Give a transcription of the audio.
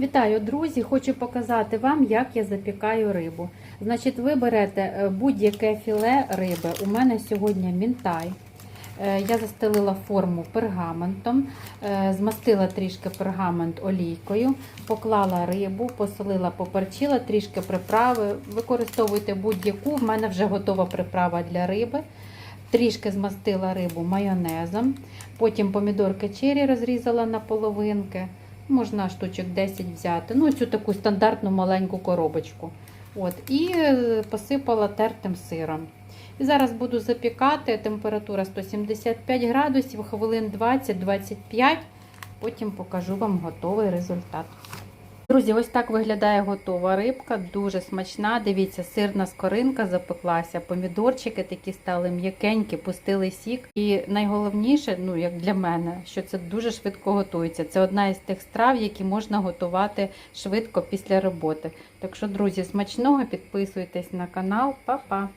Вітаю, друзі! Хочу показати вам, як я запікаю рибу. Значить, ви берете е, будь-яке філе риби. У мене сьогодні мінтай. Е, Я застелила форму пергаментом, е, змастила трішки пергамент олійкою, поклала рибу, посолила, поперчила, трішки приправи. Використовуйте будь-яку. В мене вже готова приправа для риби. Трішки змастила рибу майонезом. Потім помідорки чері розрізала на половинки. Можна штучок 10 взяти. Ну, цю таку стандартну маленьку коробочку. От, і е, посипала тертим сиром. І зараз буду запікати. Температура 175 градусів, хвилин 20-25. Потім покажу вам готовий результат. Друзі, ось так виглядає готова рибка, дуже смачна. Дивіться, сирна скоринка запеклася, помідорчики такі стали м'якенькі, пустили сік. І найголовніше, ну як для мене, що це дуже швидко готується. Це одна із тих страв, які можна готувати швидко після роботи. Так що, друзі, смачного підписуйтесь на канал, Па-па!